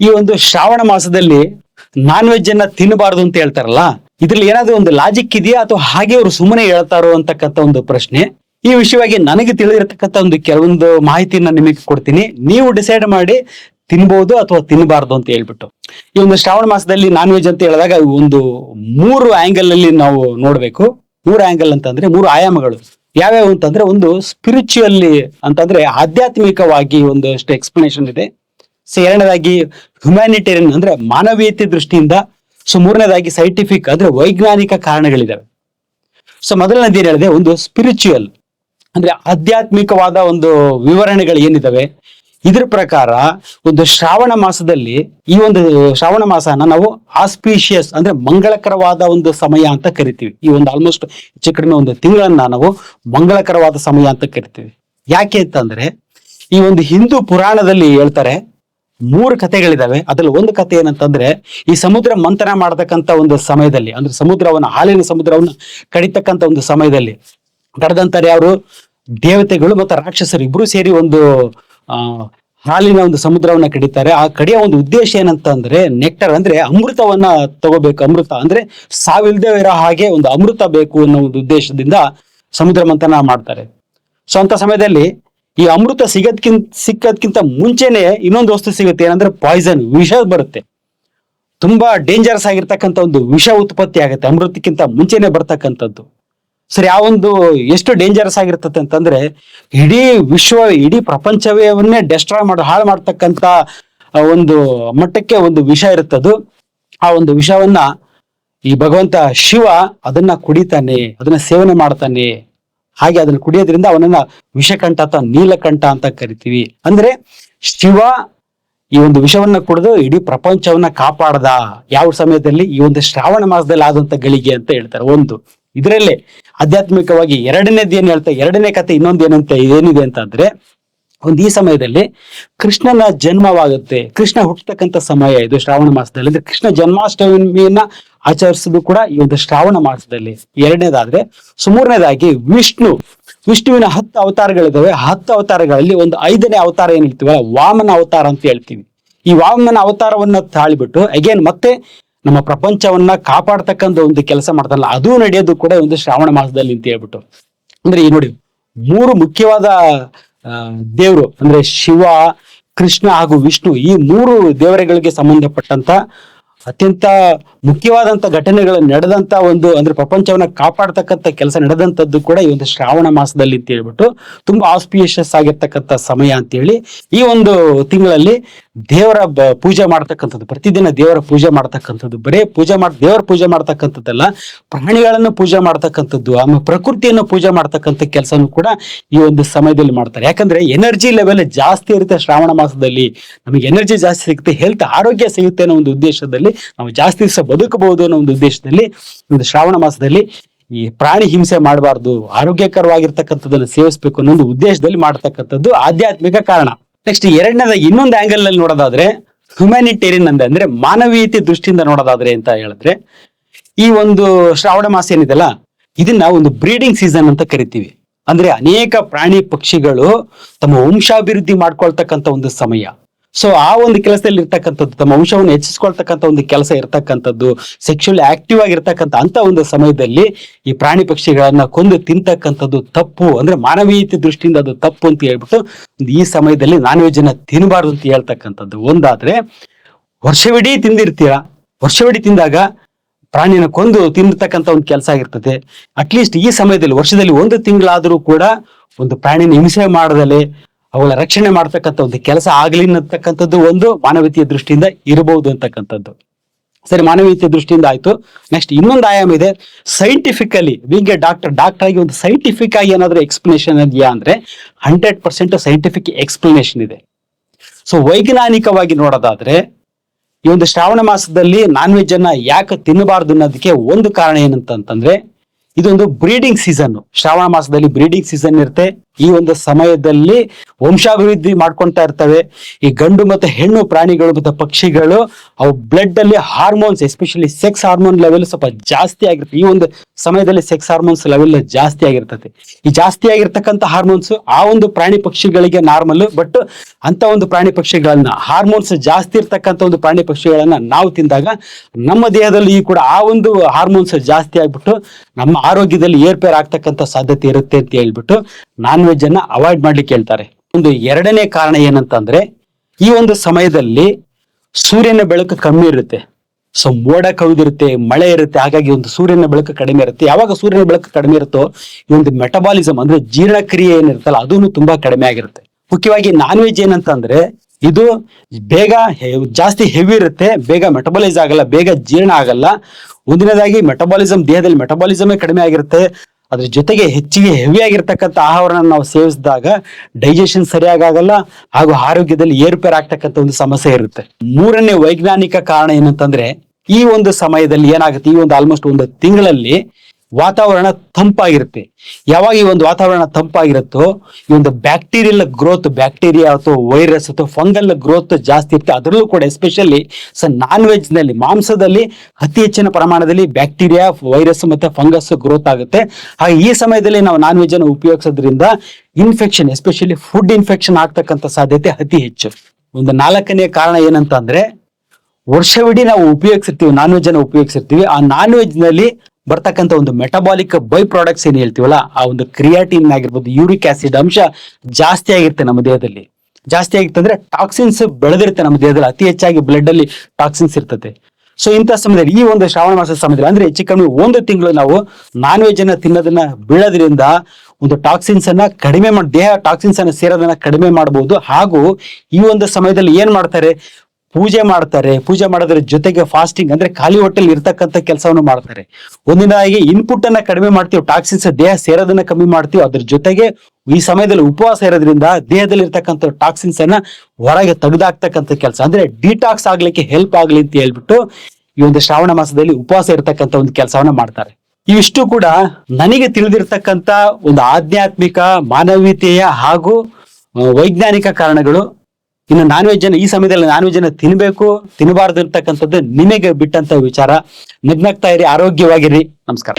ಈ ಒಂದು ಶ್ರಾವಣ ಮಾಸದಲ್ಲಿ ನಾನ್ ವೆಜ್ ಅನ್ನ ತಿನ್ನಬಾರದು ಅಂತ ಹೇಳ್ತಾರಲ್ಲ, ಇದ್ರಲ್ಲಿ ಏನಾದ್ರೂ ಒಂದು ಲಾಜಿಕ್ ಇದೆಯಾ? ಅಥವಾ ಹಾಗೆ ಅವರು ಸುಮ್ಮನೆ ಹೇಳ್ತಾರೋ ಅಂತಕ್ಕಂಥ ಒಂದು ಪ್ರಶ್ನೆ. ಈ ವಿಷಯವಾಗಿ ನನಗೆ ತಿಳಿದಿರತಕ್ಕಂತ ಒಂದು ಕೆಲವೊಂದು ಮಾಹಿತಿಯನ್ನ ನಿಮಗೆ ಕೊಡ್ತೀನಿ. ನೀವು ಡಿಸೈಡ್ ಮಾಡಿ ತಿನ್ಬಹುದು ಅಥವಾ ತಿನ್ನಬಾರ್ದು ಅಂತ ಹೇಳ್ಬಿಟ್ಟು. ಈ ಒಂದು ಶ್ರಾವಣ ಮಾಸದಲ್ಲಿ ನಾನ್ ವೆಜ್ ಅಂತ ಹೇಳಿದಾಗ ಒಂದು ಮೂರು ಆಂಗಲ್ ಅಲ್ಲಿ ನಾವು ನೋಡ್ಬೇಕು. ಮೂರು ಆಂಗಲ್ ಅಂತಂದ್ರೆ ಮೂರು ಆಯಾಮಗಳು. ಯಾವ್ಯಾವ ಅಂತಂದ್ರೆ ಒಂದು ಸ್ಪಿರಿಚುವಲ್ಲಿ ಅಂತಂದ್ರೆ ಆಧ್ಯಾತ್ಮಿಕವಾಗಿ ಒಂದಷ್ಟು ಎಕ್ಸ್ಪ್ಲನೇಷನ್ ಇದೆ. ಸೊ ಎರಡನೇದಾಗಿ ಹ್ಯುಮ್ಯಾನಿಟೇರಿಯನ್ ಅಂದ್ರೆ ಮಾನವೀಯತೆ ದೃಷ್ಟಿಯಿಂದ ಸೊ ಮೂರನೇದಾಗಿ ಸೈಂಟಿಫಿಕ್ ಅಂದ್ರೆ ವೈಜ್ಞಾನಿಕ ಕಾರಣಗಳಿದಾವೆ. ಸೊ ಮೊದಲನೇದು ಏನ್ ಹೇಳಿದೆ, ಒಂದು ಸ್ಪಿರಿಚುಯಲ್ ಅಂದ್ರೆ ಆಧ್ಯಾತ್ಮಿಕವಾದ ಒಂದು ವಿವರಣೆಗಳು ಏನಿದಾವೆ? ಇದ್ರ ಪ್ರಕಾರ ಒಂದು ಶ್ರಾವಣ ಮಾಸದಲ್ಲಿ ಈ ಒಂದು ಶ್ರಾವಣ ಮಾಸನ ನಾವು ಆಸ್ಪೀಷಿಯಸ್ ಅಂದ್ರೆ ಮಂಗಳಕರವಾದ ಒಂದು ಸಮಯ ಅಂತ ಕರಿತೀವಿ. ಈ ಒಂದು ಆಲ್ಮೋಸ್ಟ್ ಹೆಚ್ಚು ಒಂದು ತಿಂಗಳನ್ನ ನಾವು ಮಂಗಳಕರವಾದ ಸಮಯ ಅಂತ ಕರಿತೀವಿ. ಯಾಕೆ ಅಂತಂದ್ರೆ ಈ ಒಂದು ಹಿಂದೂ ಪುರಾಣದಲ್ಲಿ ಹೇಳ್ತಾರೆ ಮೂರು ಕಥೆಗಳಿದಾವೆ. ಅದ್ರಲ್ಲಿ ಒಂದು ಕಥೆ ಏನಂತಂದ್ರೆ, ಈ ಸಮುದ್ರ ಮಂಥನ ಮಾಡತಕ್ಕಂತ ಒಂದು ಸಮಯದಲ್ಲಿ, ಅಂದ್ರೆ ಸಮುದ್ರವನ್ನ, ಹಾಲಿನ ಸಮುದ್ರವನ್ನ ಕಡಿತಕ್ಕಂತ ಒಂದು ಸಮಯದಲ್ಲಿ ಕರೆದಂತಾರೆ ಯಾರು? ದೇವತೆಗಳು ಮತ್ತು ರಾಕ್ಷಸರು ಇಬ್ರು ಸೇರಿ ಒಂದು ಹಾಲಿನ ಒಂದು ಸಮುದ್ರವನ್ನ ಕಡಿತಾರೆ. ಆ ಕಡೆಯ ಒಂದು ಉದ್ದೇಶ ಏನಂತಂದ್ರೆ ನೆಕ್ಟರ್ ಅಂದ್ರೆ ಅಮೃತವನ್ನ ತಗೋಬೇಕು. ಅಮೃತ ಅಂದ್ರೆ ಸಾವಿಲ್ದೇ ಇರೋ ಹಾಗೆ ಒಂದು ಅಮೃತ ಬೇಕು ಅನ್ನೋ ಒಂದು ಉದ್ದೇಶದಿಂದ ಸಮುದ್ರ ಮಂಥನ ಮಾಡ್ತಾರೆ. ಸೊ ಅಂತ ಸಮಯದಲ್ಲಿ ಈ ಅಮೃತ ಸಿಗೋದ್ಕಿಂತ, ಸಿಕ್ಕದ್ಕಿಂತ ಮುಂಚೆನೆ ಇನ್ನೊಂದು ವಸ್ತು ಸಿಗುತ್ತೆ, ಏನಂದ್ರೆ ಪಾಯ್ಸನ್ ವಿಷ ಬರುತ್ತೆ. ತುಂಬಾ ಡೇಂಜರಸ್ ಆಗಿರ್ತಕ್ಕಂಥ ಒಂದು ವಿಷ ಉತ್ಪತ್ತಿ ಆಗುತ್ತೆ, ಅಮೃತಕ್ಕಿಂತ ಮುಂಚೆನೆ ಬರ್ತಕ್ಕಂಥದ್ದು. ಸರಿ ಆ ಒಂದು, ಎಷ್ಟು ಡೇಂಜರಸ್ ಆಗಿರ್ತದೆ ಅಂತಂದ್ರೆ, ಇಡೀ ವಿಶ್ವ, ಇಡೀ ಪ್ರಪಂಚವೇವನ್ನೇ ಡೆಸ್ಟ್ರಾಯ್ ಮಾಡಿ, ಹಾಳು ಮಾಡ್ತಕ್ಕಂಥ ಒಂದು ಮಟ್ಟಕ್ಕೆ ಒಂದು ವಿಷ ಇರುತ್ತದು. ಆ ಒಂದು ವಿಷವನ್ನ ಈ ಭಗವಂತ ಶಿವ ಅದನ್ನ ಕುಡಿತಾನೆ, ಅದನ್ನ ಸೇವನೆ ಮಾಡ್ತಾನೆ. ಹಾಗೆ ಅದನ್ನ ಕುಡಿಯೋದ್ರಿಂದ ಅವನನ್ನ ವಿಷಕಂಠ ಅಥವಾ ನೀಲಕಂಠ ಅಂತ ಕರಿತೀವಿ. ಅಂದ್ರೆ ಶಿವ ಈ ಒಂದು ವಿಷವನ್ನ ಕುಡಿದು ಇಡೀ ಪ್ರಪಂಚವನ್ನ ಕಾಪಾಡದ ಯಾವ ಸಮಯದಲ್ಲಿ? ಈ ಒಂದು ಶ್ರಾವಣ ಮಾಸದಲ್ಲಿ ಆದಂತ ಗಳಿಗೆ ಅಂತ ಹೇಳ್ತಾರೆ ಒಂದು. ಇದರಲ್ಲೇ ಆಧ್ಯಾತ್ಮಿಕವಾಗಿ ಎರಡನೇದು ಏನ್ ಹೇಳ್ತಾ, ಎರಡನೇ ಕತೆ ಇನ್ನೊಂದು ಏನಂತ ಏನಿದೆ ಅಂತ ಅಂದ್ರೆ ಒಂದು ಈ ಸಮಯದಲ್ಲಿ ಕೃಷ್ಣನ ಜನ್ಮವಾಗುತ್ತೆ. ಕೃಷ್ಣ ಹುಟ್ಟತಕ್ಕಂತ ಸಮಯ ಇದು ಶ್ರಾವಣ ಮಾಸದಲ್ಲಿ. ಅಂದ್ರೆ ಕೃಷ್ಣ ಜನ್ಮಾಷ್ಟಮಿಯನ್ನ ಆಚರಿಸೋದು ಕೂಡ ಈ ಒಂದು ಶ್ರಾವಣ ಮಾಸದಲ್ಲಿ. ಎರಡನೇದಾದ್ರೆ ಸೊ ಮೂರನೇದಾಗಿ ವಿಷ್ಣು, ವಿಷ್ಣುವಿನ ಹತ್ತು ಅವತಾರಗಳಿದ್ದಾವೆ ಹತ್ತು ಅವತಾರಗಳಲ್ಲಿ ಒಂದು ಐದನೇ ಅವತಾರ ಏನ್ ಹೇಳ್ತೀವಲ್ಲ? ವಾಮನ ಅವತಾರ ಅಂತ ಹೇಳ್ತೀವಿ ಈ ವಾಮನ ಅವತಾರವನ್ನ ತಾಳಿಬಿಟ್ಟು ಅಗೇನ್ ಮತ್ತೆ ನಮ್ಮ ಪ್ರಪಂಚವನ್ನ ಕಾಪಾಡ್ತಕ್ಕಂಥ ಒಂದು ಕೆಲಸ ಮಾಡ್ತಲ್ಲ ಅದು ನಡೆಯೋದು ಕೂಡ ಒಂದು ಶ್ರಾವಣ ಮಾಸದಲ್ಲಿ ಅಂತ ಹೇಳ್ಬಿಟ್ಟು. ಅಂದ್ರೆ ಈ ನೋಡಿ, ಮೂರು ಮುಖ್ಯವಾದ ದೇವರು ಅಂದ್ರೆ ಶಿವ ಕೃಷ್ಣ ಹಾಗೂ ವಿಷ್ಣು ಈ ಮೂರು ದೇವರುಗಳಿಗೆ ಸಂಬಂಧಪಟ್ಟಂತ ಅತ್ಯಂತ ಮುಖ್ಯವಾದಂತ ಘಟನೆಗಳು ನಡೆದಂತ ಒಂದು, ಅಂದ್ರೆ ಪ್ರಪಂಚವನ್ನ ಕಾಪಾಡ್ತಕ್ಕಂಥ ಕೆಲಸ ನಡೆದಂತದ್ದು ಕೂಡ ಈ ಒಂದು ಶ್ರಾವಣ ಮಾಸದಲ್ಲಿ ಅಂತ ಹೇಳ್ಬಿಟ್ಟು ತುಂಬಾ ಆಸ್ಪಿಷಿಯಸ್ ಆಗಿರ್ತಕ್ಕಂಥ ಸಮಯ ಅಂತ ಹೇಳಿ ಈ ಒಂದು ತಿಂಗಳಲ್ಲಿ ದೇವರ ಪೂಜೆ ಮಾಡ್ತಕ್ಕಂಥದ್ದು, ಪ್ರತಿದಿನ ದೇವರ ಪೂಜೆ ಮಾಡ್ತಕ್ಕಂಥದ್ದು, ಬರೇ ಪೂಜೆ ಮಾಡ್, ದೇವರ ಪೂಜೆ ಮಾಡ್ತಕ್ಕಂಥದ್ದಲ್ಲ, ಪ್ರಾಣಿಗಳನ್ನು ಪೂಜೆ ಮಾಡ್ತಕ್ಕಂಥದ್ದು ಆಮೇಲೆ ಪ್ರಕೃತಿಯನ್ನು ಪೂಜೆ ಮಾಡ್ತಕ್ಕಂಥ ಕೆಲಸನೂ ಕೂಡ ಈ ಒಂದು ಸಮಯದಲ್ಲಿ ಮಾಡ್ತಾರೆ. ಯಾಕಂದ್ರೆ ಎನರ್ಜಿ ಲೆವೆಲ್ ಜಾಸ್ತಿ ಇರುತ್ತೆ ಶ್ರಾವಣ ಮಾಸದಲ್ಲಿ. ನಮಗೆ ಎನರ್ಜಿ ಜಾಸ್ತಿ ಸಿಗುತ್ತೆ ಹೆಲ್ತ್ ಆರೋಗ್ಯ ಸಿಗುತ್ತೆ ಅನ್ನೋ ಒಂದು ಉದ್ದೇಶದಲ್ಲಿ ನಾವು ಜಾಸ್ತಿ ದಿವಸ ಬದುಕಬಹುದು ಅನ್ನೋ ಒಂದು ಉದ್ದೇಶದಲ್ಲಿ, ಒಂದು ಶ್ರಾವಣ ಮಾಸದಲ್ಲಿ ಈ ಪ್ರಾಣಿ ಹಿಂಸೆ ಮಾಡಬಾರ್ದು, ಆರೋಗ್ಯಕರವಾಗಿರ್ತಕ್ಕಂಥದ್ದನ್ನು ಸೇವಿಸಬೇಕು ಅನ್ನೋ ಒಂದು ಉದ್ದೇಶದಲ್ಲಿ ಮಾಡ್ತಕ್ಕಂಥದ್ದು ಆಧ್ಯಾತ್ಮಿಕ ಕಾರಣ. ನೆಕ್ಸ್ಟ್ ಎರಡನೇದ ಇನ್ನೊಂದು ಆಂಗಲ್ನಲ್ಲಿ ನೋಡೋದಾದ್ರೆ ಹ್ಯುಮ್ಯಾನಿಟೇರಿಯನ್ ಅಂದ್ರೆ ಅಂದ್ರೆ ಮಾನವೀಯತೆ ದೃಷ್ಟಿಯಿಂದ ನೋಡೋದಾದ್ರೆ ಅಂತ ಹೇಳಿದ್ರೆ, ಈ ಒಂದು ಶ್ರಾವಣ ಮಾಸ ಏನಿದೆಲ್ಲ ಇದನ್ನ ಒಂದು ಬ್ರೀಡಿಂಗ್ ಸೀಸನ್ ಅಂತ ಕರಿತೀವಿ. ಅಂದ್ರೆ ಅನೇಕ ಪ್ರಾಣಿ ಪಕ್ಷಿಗಳು ತಮ್ಮ ವಂಶಾಭಿವೃದ್ಧಿ ಮಾಡ್ಕೊಳ್ತಕ್ಕಂಥ ಒಂದು ಸಮಯ. ಸೊ ಆ ಒಂದು ಕೆಲಸದಲ್ಲಿ ಇರ್ತಕ್ಕಂಥದ್ದು, ತಮ್ಮ ವಂಶವನ್ನು ಹೆಚ್ಚಿಸ್ಕೊಳ್ತಕ್ಕಂಥ ಒಂದು ಕೆಲಸ ಇರ್ತಕ್ಕಂಥದ್ದು ಸೆಕ್ಷುಲಿ ಆಕ್ಟಿವ್ ಆಗಿರ್ತಕ್ಕಂಥ ಅಂತ ಒಂದು ಸಮಯದಲ್ಲಿ ಈ ಪ್ರಾಣಿ ಪಕ್ಷಿಗಳನ್ನ ಕೊಂದು ತಿಂತಕ್ಕಂಥದ್ದು ತಪ್ಪು, ಅಂದ್ರೆ ಮಾನವೀಯತೆ ದೃಷ್ಟಿಯಿಂದ ಅದು ತಪ್ಪು ಅಂತ ಹೇಳ್ಬಿಟ್ಟು ಈ ಸಮಯದಲ್ಲಿ ನಾನ್ ವೆಜ್ ಅನ್ನ ತಿನ್ನಬಾರ್ದು ಅಂತ ಹೇಳ್ತಕ್ಕಂಥದ್ದು. ಒಂದಾದ್ರೆ, ವರ್ಷವಿಡೀ ತಿಂದಿರ್ತೀರಾ? ವರ್ಷವಿಡೀ ತಿಂದಾಗ ಪ್ರಾಣಿನ ಕೊಂದು ತಿಂದಿರ್ತಕ್ಕಂಥ ಒಂದು ಕೆಲಸ ಆಗಿರ್ತದೆ. ಅಟ್ಲೀಸ್ಟ್ ಈ ಸಮಯದಲ್ಲಿ, ವರ್ಷದಲ್ಲಿ ಒಂದು ತಿಂಗಳಾದರೂ ಕೂಡ ಒಂದು ಪ್ರಾಣಿನ ಹಿಂಸೆ ಮಾಡದಲೆ ಅವುಗಳ ರಕ್ಷಣೆ ಮಾಡ್ತಕ್ಕಂಥ ಒಂದು ಕೆಲಸ ಆಗ್ಲಿ ಅನ್ನತಕ್ಕಂಥದ್ದು ಒಂದು ಮಾನವೀಯತೆಯ ದೃಷ್ಟಿಯಿಂದ ಇರಬಹುದು ಅಂತಕ್ಕಂಥದ್ದು. ಸರಿ ಮಾನವೀಯತೆ ದೃಷ್ಟಿಯಿಂದ ಆಯ್ತು. ನೆಕ್ಸ್ಟ್ ಇನ್ನೊಂದು ಆಯಾಮ ಇದೆ. ಸೈಂಟಿಫಿಕಲಿ ವಿಂಗ್ ಡಾಕ್ಟರ್ ಡಾಕ್ಟರ್ ಆಗಿ ಒಂದು ಸೈಂಟಿಫಿಕ್ ಆಗಿ ಏನಾದ್ರೂ ಎಕ್ಸ್ಪ್ಲನೇಷನ್ ಇದೆಯಾ ಅಂದ್ರೆ ಹಂಡ್ರೆಡ್ ಪರ್ಸೆಂಟ್ ಸೈಂಟಿಫಿಕ್ ಎಕ್ಸ್ಪ್ಲನೇಷನ್ ಇದೆ. ಸೊ ವೈಜ್ಞಾನಿಕವಾಗಿ ನೋಡೋದಾದ್ರೆ, ಈ ಒಂದು ಶ್ರಾವಣ ಮಾಸದಲ್ಲಿ ನಾನ್ ವೆಜ್ ಅನ್ನ ಯಾಕೆ ತಿನ್ನಬಾರ್ದು ಅನ್ನೋದಕ್ಕೆ ಒಂದು ಕಾರಣ ಏನಂತಂತಂದ್ರೆ, ಇದೊಂದು ಬ್ರೀಡಿಂಗ್ ಸೀಸನ್ ಶ್ರಾವಣ ಮಾಸದಲ್ಲಿ ಬ್ರೀಡಿಂಗ್ ಸೀಸನ್ ಇರುತ್ತೆ. ಈ ಒಂದು ಸಮಯದಲ್ಲಿ ವಂಶಾಭಿವೃದ್ಧಿ ಮಾಡ್ಕೊಳ್ತಾ ಇರ್ತವೆ. ಈ ಗಂಡು ಮತ್ತು ಹೆಣ್ಣು ಪ್ರಾಣಿಗಳು ಮತ್ತು ಪಕ್ಷಿಗಳು, ಅವು ಬ್ಲಡ್ ಅಲ್ಲಿ hormones especially sex hormone level ಸ್ವಲ್ಪ ಜಾಸ್ತಿ ಆಗಿರ್ತದೆ ಈ ಒಂದು ಸಮಯದಲ್ಲಿ ಸೆಕ್ಸ್ ಹಾರ್ಮೋನ್ಸ್ ಲೆವೆಲ್ ಜಾಸ್ತಿ ಆಗಿರ್ತದೆ. ಈ ಜಾಸ್ತಿ ಆಗಿರ್ತಕ್ಕಂಥ ಹಾರ್ಮೋನ್ಸ್ ಆ ಒಂದು ಪ್ರಾಣಿ ಪಕ್ಷಿಗಳಿಗೆ ನಾರ್ಮಲ್ ಬಟ್ ಅಂತ ಒಂದು ಪ್ರಾಣಿ ಪಕ್ಷಿಗಳನ್ನ ಹಾರ್ಮೋನ್ಸ್ ಜಾಸ್ತಿ ಇರ್ತಕ್ಕಂಥ ಒಂದು ಪ್ರಾಣಿ ಪಕ್ಷಿಗಳನ್ನ ನಾವು ತಿಂದಾಗ ನಮ್ಮ ದೇಹದಲ್ಲಿ ಈ ಕೂಡ ಆ ಒಂದು ಹಾರ್ಮೋನ್ಸ್ ಜಾಸ್ತಿ ಆಗ್ಬಿಟ್ಟು ನಮ್ಮ ಆರೋಗ್ಯದಲ್ಲಿ ಏರ್ಪೇರ್ ಆಗ್ತಕ್ಕಂಥ ಸಾಧ್ಯತೆ ಇರುತ್ತೆ ಅಂತ ಹೇಳ್ಬಿಟ್ಟು ನಾನ್ ವೆಜ್ ಅನ್ನ ಅವಾಯ್ಡ್ ಮಾಡ್ಲಿಕ್ಕೆ ಹೇಳ್ತಾರೆ ಒಂದು ಎರಡನೇ ಕಾರಣ ಏನಂತಂದ್ರೆ, ಈ ಒಂದು ಸಮಯದಲ್ಲಿ ಸೂರ್ಯನ ಬೆಳಕು ಕಮ್ಮಿ ಇರುತ್ತೆ. ಸೊ ಮೋಡ ಕವಿದಿರುತ್ತೆ ಮಳೆ ಇರುತ್ತೆ, ಹಾಗಾಗಿ ಒಂದು ಸೂರ್ಯನ ಬೆಳಕು ಕಡಿಮೆ ಇರುತ್ತೆ. ಯಾವಾಗ ಸೂರ್ಯನ ಬೆಳಕು ಕಡಿಮೆ ಇರುತ್ತೋ, ಈ ಒಂದು ಮೆಟಬಾಲಿಸಮ್ ಅಂದ್ರೆ ಜೀರ್ಣಕ್ರಿಯೆ ಏನಿರುತ್ತಲ್ಲ ಅದೂ ತುಂಬಾ ಕಡಿಮೆ ಆಗಿರುತ್ತೆ. ಮುಖ್ಯವಾಗಿ ನಾನ್ ವೆಜ್ ಏನಂತಂದ್ರೆ, ಇದು ಬೇಗ ಜಾಸ್ತಿ ಹೆವಿ ಇರುತ್ತೆ, ಬೇಗ ಮೆಟಬಲೈಸ್ ಆಗಲ್ಲ, ಬೇಗ ಜೀರ್ಣ ಆಗಲ್ಲ. ಒಂದಿನದಾಗಿ ಮೆಟಬಾಲಿಸಮ್ ದೇಹದಲ್ಲಿ ಮೆಟಬಾಲಿಸಮೇ ಕಡಿಮೆ ಆಗಿರುತ್ತೆ. ಅದ್ರ ಜೊತೆಗೆ ಹೆಚ್ಚಿಗೆ ಹೆವಿಯಾಗಿರ್ತಕ್ಕಂಥ ಆಹಾರವನ್ನು ನಾವು ಸೇವಿಸಿದಾಗ ಡೈಜೆಷನ್ ಸರಿಯಾಗಿ ಆಗಲ್ಲ ಹಾಗೂ ಆರೋಗ್ಯದಲ್ಲಿ ಏರುಪೇರು ಆಗ್ತಕ್ಕಂಥ ಒಂದು ಸಮಸ್ಯೆ ಇರುತ್ತೆ. ಮೂರನೇ ವೈಜ್ಞಾನಿಕ ಕಾರಣ ಏನಂತಂದ್ರೆ ಈ ಒಂದು ಸಮಯದಲ್ಲಿ ಏನಾಗುತ್ತೆ? ಈ ಒಂದು ಆಲ್ಮೋಸ್ಟ್ ಒಂದು ತಿಂಗಳಲ್ಲಿ ವಾತಾವರಣ ತಂಪಾಗಿರುತ್ತೆ. ಯಾವಾಗ ಈ ಒಂದು ವಾತಾವರಣ ತಂಪಾಗಿರುತ್ತೋ, ಈ ಒಂದು ಬ್ಯಾಕ್ಟೀರಿಯಲ್ ಗ್ರೋತ್ ಬ್ಯಾಕ್ಟೀರಿಯಾ ಅಥವಾ ವೈರಸ್ ಅಥವಾ ಫಂಗಲ್ ಗ್ರೋತ್ ಜಾಸ್ತಿ ಇರುತ್ತೆ. ಅದರಲ್ಲೂ ಕೂಡ ಎಸ್ಪೆಷಲಿ ಸೊ ನಾನ್ ವೆಜ್ನಲ್ಲಿ ಮಾಂಸದಲ್ಲಿ ಅತಿ ಹೆಚ್ಚಿನ ಪ್ರಮಾಣದಲ್ಲಿ ಬ್ಯಾಕ್ಟೀರಿಯಾ ವೈರಸ್ ಮತ್ತೆ ಫಂಗಸ್ ಗ್ರೋತ್ ಆಗುತ್ತೆ. ಹಾಗೆ ಈ ಸಮಯದಲ್ಲಿ ನಾವು ನಾನ್ ವೆಜ್ ಅನ್ನು ಉಪಯೋಗಿಸೋದ್ರಿಂದ ಇನ್ಫೆಕ್ಷನ್ ಎಸ್ಪೆಷಲಿ ಫುಡ್ ಇನ್ಫೆಕ್ಷನ್ ಆಗ್ತಕ್ಕಂಥ ಸಾಧ್ಯತೆ ಅತಿ ಹೆಚ್ಚು. ಒಂದು ನಾಲ್ಕನೇ ಕಾರಣ ಏನಂತ ಅಂದ್ರೆ ವರ್ಷವಿಡೀ ನಾವು ಉಪಯೋಗಿಸಿರ್ತೀವಿ ನಾನ್ ವೆಜ್ ಅನ್ನು ಉಪಯೋಗಿಸಿರ್ತೀವಿ. ಆ ನಾನ್ ವೆಜ್ನಲ್ಲಿ ಬರ್ತಕ್ಕಂಥ ಒಂದು ಮೆಟಬಾಲಿಕ್ ಬೈ ಪ್ರಾಡಕ್ಟ್ಸ್ ಏನ್ ಹೇಳ್ತೀವಲ್ಲ, ಆ ಒಂದು ಕ್ರಿಯಾಟಿನ್ ಆಗಿರ್ಬೋದು ಯೂರಿಕ್ ಆಸಿಡ್ ಅಂಶ ಜಾಸ್ತಿ ಆಗಿರುತ್ತೆ ನಮ್ಮ ದೇಹದಲ್ಲಿ. ಜಾಸ್ತಿ ಆಗಿತ್ತು ಅಂದ್ರೆ ಟಾಕ್ಸಿನ್ಸ್ ಬೆಳೆದಿರುತ್ತೆ ನಮ್ಮ ದೇಹದಲ್ಲಿ, ಅತಿ ಹೆಚ್ಚಾಗಿ ಬ್ಲಡ್ ಅಲ್ಲಿ ಟಾಕ್ಸಿನ್ಸ್ ಇರ್ತದೆ. ಸೊ ಇಂಥ ಸಮಯದಲ್ಲಿ, ಈ ಒಂದು ಶ್ರಾವಣ ಮಾಸದ ಸಮಯದಲ್ಲಿ, ಅಂದ್ರೆ ಹೆಚ್ಚು ಕಮ್ಮಿ ಒಂದು ತಿಂಗಳು ನಾವು ನಾನ್ ವೆಜ್ ಅನ್ನ ತಿನ್ನೋದನ್ನ ಬೀಳೋದ್ರಿಂದ ಒಂದು ಟಾಕ್ಸಿನ್ಸ್ ಅನ್ನ ಕಡಿಮೆ ಮಾಡಿ, ದೇಹ ಟಾಕ್ಸಿನ್ಸ್ ಅನ್ನ ಸೇರೋದನ್ನ ಕಡಿಮೆ ಮಾಡಬಹುದು ಹಾಗೂ ಈ ಒಂದು ಸಮಯದಲ್ಲಿ ಏನ್ ಮಾಡ್ತಾರೆ ಪೂಜೆ ಮಾಡ್ತಾರೆ. ಪೂಜೆ ಮಾಡೋದ್ರ ಜೊತೆಗೆ ಫಾಸ್ಟಿಂಗ್ ಅಂದ್ರೆ ಖಾಲಿ ಹೊಟ್ಟೆಲಿ ಇರ್ತಕ್ಕಂಥ ಕೆಲಸವನ್ನು ಮಾಡ್ತಾರೆ. ಒಂದಿನಾಗಿ ಇನ್ಪುಟ್ ಅನ್ನ ಕಡಿಮೆ ಮಾಡ್ತೀವಿ ಟಾಕ್ಸಿನ್ಸ್ ದೇಹ ಸೇರೋದನ್ನ ಕಮ್ಮಿ ಮಾಡ್ತೀವಿ, ಅದ್ರ ಜೊತೆಗೆ ಈ ಸಮಯದಲ್ಲಿ ಉಪವಾಸ ಇರೋದ್ರಿಂದ ದೇಹದಲ್ಲಿ ಇರ್ತಕ್ಕಂಥ ಟಾಕ್ಸಿನ್ಸ್ ಅನ್ನ ಹೊರಗೆ ತೆಗೆದಾಕ್ತಕ್ಕಂಥ ಕೆಲಸ. ಅಂದ್ರೆ ಡಿಟಾಕ್ಸ್ ಆಗ್ಲಿಕ್ಕೆ ಹೆಲ್ಪ್ ಆಗ್ಲಿ ಅಂತ ಹೇಳ್ಬಿಟ್ಟು ಈ ಒಂದು ಶ್ರಾವಣ ಮಾಸದಲ್ಲಿ ಉಪವಾಸ ಇರತಕ್ಕಂಥ ಒಂದು ಕೆಲಸವನ್ನ ಮಾಡ್ತಾರೆ. ಇವಿಷ್ಟು ಕೂಡ ನನಗೆ ತಿಳಿದಿರ್ತಕ್ಕಂಥ ಒಂದು ಆಧ್ಯಾತ್ಮಿಕ ಮಾನವೀಯತೆಯ ಹಾಗೂ ವೈಜ್ಞಾನಿಕ ಕಾರಣಗಳು ಇನ್ನು ನಾನ್ ವೆಜ್ ಅನ್ನ ಈ ಸಮಯದಲ್ಲಿ ನಾನ್ ವೆಜ್ ಅನ್ನ ತಿನ್ಬೇಕು ತಿನ್ನಬಾರ್ದು ಇರ್ತಕ್ಕಂಥದ್ದು ನಿಮಗೆ ಬಿಟ್ಟಂತ ವಿಚಾರ. ನಗ್ನಗ್ತಾ ಇರಿ, ಆರೋಗ್ಯವಾಗಿರಿ. ನಮಸ್ಕಾರ.